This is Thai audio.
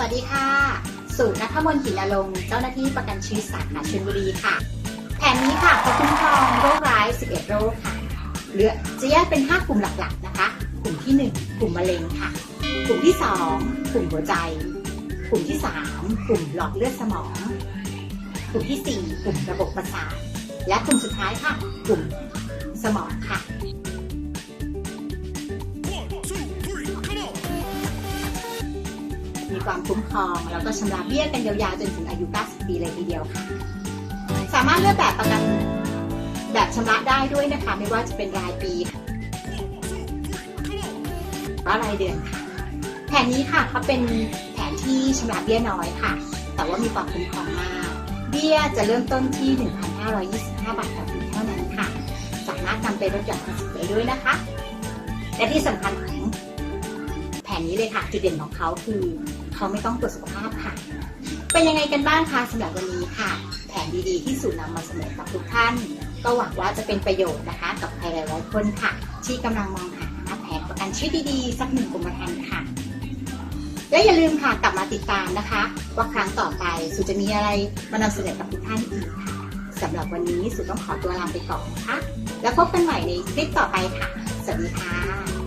มลกินอารมณ์เจ้าหน้าที่ประกันชีวิตสาขาชลบุรีค่ะ แผนนี้ค่ะเขาคุ้มครองโรคร้าย 11 โรคค่ะเหลือจะแยกเป็น 5 กลุ่มหลักๆนะคะ กลุ่มที่ 1 กลุ่มมะเร็งค่ะ กลุ่มที่ 2 กลุ่มหัวใจ กลุ่มที่ 3 กลุ่มหลอดเลือดสมอง กลุ่มที่ 4 กลุ่มระบบประสาท และกลุ่มสุดท้ายค่ะ กลุ่มสมองค่ะ มีความคุ้มครอง แล้วก็ชำระเบี้ยกันยาวๆจนถึงอายุ 90 ปีเลยทีเดียวค่ะ สามารถเลือกแบบประกันแบบชำระได้ด้วยนะคะ ไม่ว่าจะเป็นรายปีหรือว่ารายเดือนค่ะ แผนนี้ค่ะเขาเป็นแผนที่ชำระเบี้ยน้อยค่ะ แต่ว่ามีความคุ้มครองมาก เบี้ยจะเริ่มต้นที่ 1,525 บาทต่อปีเท่านั้นค่ะ สามารถนำไปลดหย่อนภาษีได้ด้วยนะคะ และที่สำคัญ นนี้เลยค่ะ จุดเด่นของเขาคือเขาไม่ต้องตรวจสุขภาพค่ะ เป็นยังไงกันบ้างคะสำหรับวันนี้ค่ะ แผนดีๆที่สูนนำมาเสนอกับทุกท่าน ก็หวังว่าจะเป็นประโยชน์นะคะ กับใครหลายๆคนค่ะ ที่กำลังมองหาแผนประกันชีวิตดีๆ สักหนึ่งกรมธรรม์ค่ะ และอย่าลืมค่ะกลับมาติดตามนะคะ ว่าครั้งต่อไปสุจะมีอะไรมานำเสนอกับทุกท่านอีกค่ะสำหรับวันนี้สุต้องขอตัวลาไปก่อนนะคะแล้วพบกันใหม่ในคลิปต่อไปค่ะ สวัสดีค่ะ